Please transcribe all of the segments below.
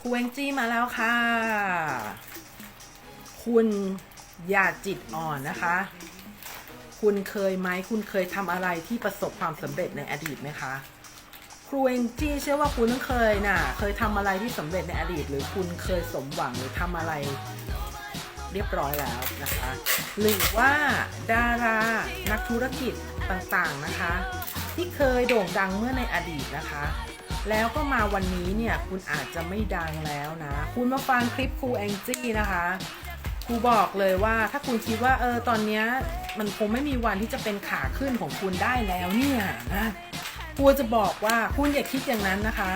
ครูแองจี้มาแล้วค่ะ คุณอย่าจิตอ่อนนะคะ คุณเคยไหม คุณเคยทำอะไรที่ประสบความสำเร็จในอดีตไหมคะ ครูเองจี้เชื่อว่าคุณต้องเคยน่ะ เคยทำอะไรที่สำเร็จในอดีต หรือคุณเคยสมหวังหรือทำอะไรเรียบร้อยแล้วนะคะ หรือว่าดารา นักธุรกิจต่างๆนะคะ ที่เคยโด่งดังเมื่อในอดีตนะคะ แล้วก็มาวันนี้เนี่ยคุณอาจจะไม่ดังแล้วนะ คุณมาฟังคลิปครูแองจี้นะคะครูบอกเลยว่าถ้าคุณคิดว่าเออตอนนี้มันคงไม่มีวันที่จะเป็นขาขึ้นของคุณได้แล้วเนี่ยนะครูจะบอกว่าคุณอย่าคิดอย่างนั้นนะคะ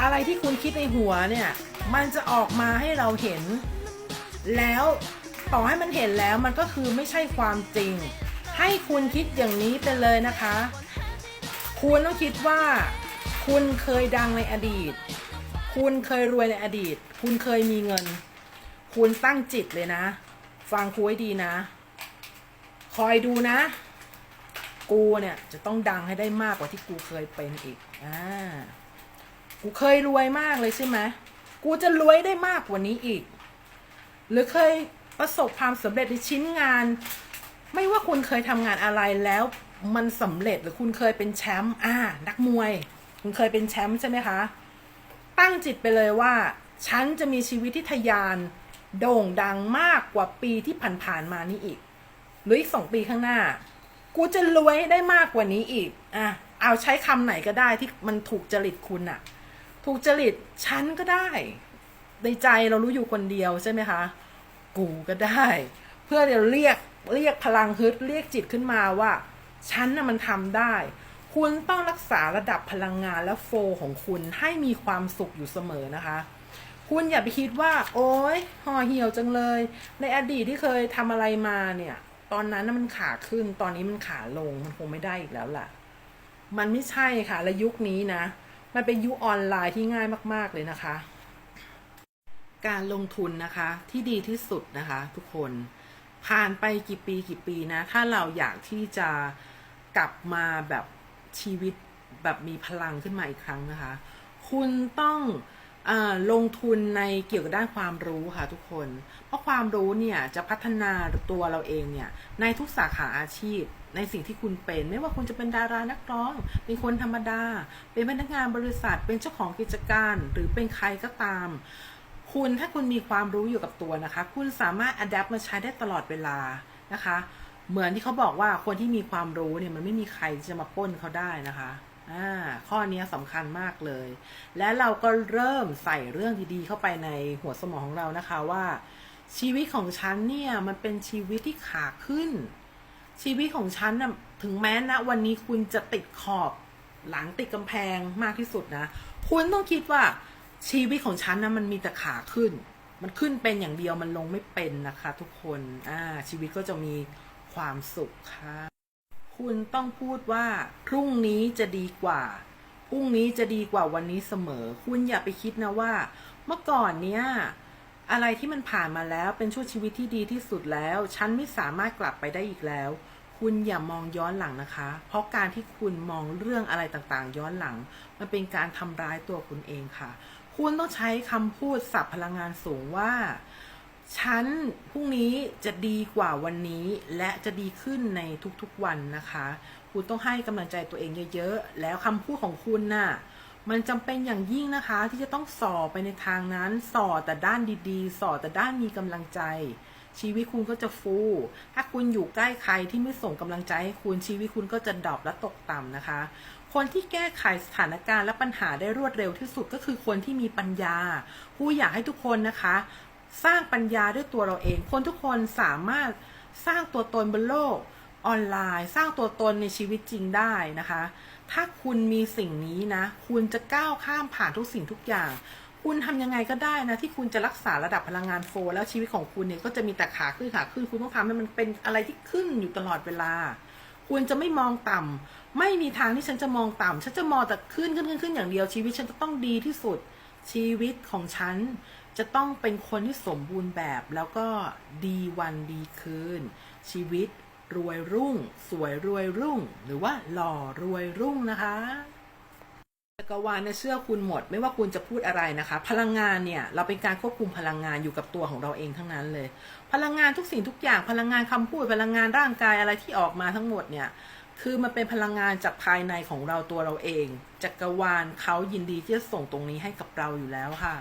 อะไรที่คุณคิดในหัวเนี่ยมันจะออกมาให้เราเห็น แล้วต่อให้มันเห็นแล้วมันก็คือไม่ใช่ความจริง ให้คุณคิดอย่างนี้ไปเลยนะคะ คุณต้องคิดว่า คุณเคยดังในอดีต คุณเคยรวยในอดีต คุณเคยมีเงิน คุณตั้งจิตเลยนะ ฟังครูให้ดีนะ คอยดูนะ กูเนี่ยจะต้องดังให้ได้มากกว่าที่กูเคยเป็นอีก อ่า กูเคยรวยมากเลยใช่ไหม กูจะรวยได้มากกว่านี้อีก หรือเคยประสบความสำเร็จในชิ้นงาน ไม่ว่าคุณเคยทำงานอะไรแล้วมันสำเร็จหรือคุณเคยเป็นแชมป์อ่า นักมวย คุณเคยเป็นแชมป์ใช่ไหมคะ ตั้งจิตไปเลยว่า ฉันจะมีชีวิตที่ทะยาน โด่งดังมากกว่าปีที่ผ่านๆมานี้อีก หรืออีกสองปีข้างหน้า กูจะรวยได้มากกว่านี้อีก อะ เอาใช้คำไหนก็ได้ที่มันถูกจริตคุณอะถูกจริตฉันก็ได้ ในใจเรารู้อยู่คนเดียวใช่ไหมคะ กูก็ได้ เพื่อเดี๋ยวเรียกเรียกพลังฮึดเรียกจิตขึ้นมาว่า ฉันน่ะมันทำได้ คุณต้องรักษาระดับพลังงานและโฟของคุณให้มีความสุขอยู่เสมอนะคะ คุณอย่าไปคิดว่า โอ๊ยห่อเหี่ยวจังเลย ในอดีตที่เคยทำอะไรมาเนี่ย ตอนนั้นน่ะมันขาขึ้น ตอนนี้มันขาลง มันคงไม่ได้อีกแล้วล่ะ มันไม่ใช่ค่ะ และยุคนี้นะ มันเป็นยุคออนไลน์ที่ง่ายมาก ๆ เลยนะคะ การลงทุนนะคะที่ดีที่สุดนะคะ ทุกคน ผ่านไปกี่ปีกี่ปีนะ ถ้าเราอยากที่จะกลับมาแบบ ชีวิตแบบมีพลังขึ้นมาอีกครั้งนะคะ คุณต้องอลงทุนในเกี่ยวกับด้านความรู้ค่ะทุกคน เพราะความรู้เนี่ยจะพัฒนาตัวเราเองเนี่ยในทุกสาขาอาชีพ ในสิ่งที่คุณเป็น ไม่ว่าคุณจะเป็นดารานักร้อง เป็นคนธรรมดา เป็นพนักงานบริษัท เป็นเจ้าของกิจการ หรือเป็นใครก็ตาม คุณถ้าคุณมีความรู้อยู่กับตัวนะคะ คุณสามารถอัดแอปมาใช้ได้ตลอดเวลานะคะ เหมือนที่เขาบอกว่าคนที่มีความรู้เนี่ยมันไม่มีใครจะมาป้นเขาได้นะคะอ่าข้อนี้สำคัญมากเลย และเราก็เริ่มใส่เรื่องดีๆ เข้าไปในหัวสมองของเรานะคะว่า ชีวิตของฉันเนี่ยมันเป็นชีวิตที่ขาขึ้น ชีวิตของฉันน่ะถึงแม้นะวันนี้คุณจะติดขอบหลังติดกำแพงมากที่สุดนะ คุณต้องคิดว่าชีวิตของฉันนะมันมีแต่ขาขึ้น มันขึ้นเป็นอย่างเดียวมันลงไม่เป็นนะคะ ทุกคนอ่าชีวิตก็จะมี ความสุขค่ะ คุณต้องพูดว่า พรุ่งนี้จะดีกว่า พรุ่งนี้จะดีกว่าวันนี้เสมอ คุณอย่าไปคิดนะว่า เมื่อก่อนเนี้ยอะไรที่มันผ่านมาแล้วเป็นช่วงชีวิตที่ดีที่สุดแล้ว ฉันไม่สามารถกลับไปได้อีกแล้ว คุณอย่ามองย้อนหลังนะคะ เพราะการที่คุณมองเรื่องอะไรต่างๆ ย้อนหลัง มันเป็นการทำร้ายตัวคุณเองค่ะ คุณต้องใช้คำพูดสับพลังงานสูงว่า ฉันพรุ่งนี้จะดีกว่าวันนี้และจะดีขึ้นในทุกๆวันนะคะ คุณต้องให้กำลังใจตัวเองเยอะๆ แล้วคำพูดของคุณน่ะ มันจำเป็นอย่างยิ่งนะคะ ที่จะต้องสอไปในทางนั้น สอแต่ด้านดีๆ สอแต่ด้านมีกำลังใจ ชีวิตคุณก็จะฟู ถ้าคุณอยู่ใกล้ใครที่ไม่ส่งกำลังใจให้คุณชีวิตคุณก็จะดรอปและตกต่ำนะคะ คนที่แก้ไขสถานการณ์และปัญหาได้รวดเร็วที่สุดก็คือคนที่มีปัญญา ผู้อยากให้ทุกคนนะคะ สร้างปัญญาด้วยตัวเราเอง คนทุกคนสามารถสร้างตัวตนบนโลกออนไลน์ สร้างตัวตนในชีวิตจริงได้นะคะ ถ้าคุณมีสิ่งนี้นะ คุณจะก้าวข้ามผ่านทุกสิ่งทุกอย่าง คุณทำยังไงก็ได้นะ ที่คุณจะรักษาระดับพลังงานโฟลแล้วชีวิตของคุณเนี่ยก็จะมีแต่ขาขึ้นขาขึ้นคุณต้องทำให้มันเป็นอะไรที่ขึ้นอยู่ตลอดเวลาคุณจะไม่มองต่ำไม่มีทางที่ฉันจะมองต่ำฉันจะมองแต่ขึ้นขึ้นขึ้นขึ้นอย่างเดียวชีวิตฉันจะต้องดีที่สุดชีวิตของฉัน จะต้องเป็นคนที่สมบูรณ์แบบแล้วก็ดีวันดีคืน ชีวิตรวยรุ่ง สวยรวยรุ่ง หรือว่าหล่อรวยรุ่งนะคะจักรวาลเนี่ยเชื่อคุณหมด ไม่ว่าคุณจะพูดอะไรนะคะ พลังงานเนี่ยเราเป็นการควบคุมพลังงานอยู่กับตัวของเราเองทั้งนั้นเลย พลังงานทุกสิ่งทุกอย่างพลังงานคำพูดพลังงานร่างกายอะไรที่ออกมาทั้งหมดเนี่ยคือมันเป็นพลังงานจากภายในของเราตัวเราเองจักรวาลเขายินดีที่จะส่งตรงนี้ให้กับเราอยู่แล้วค่ะ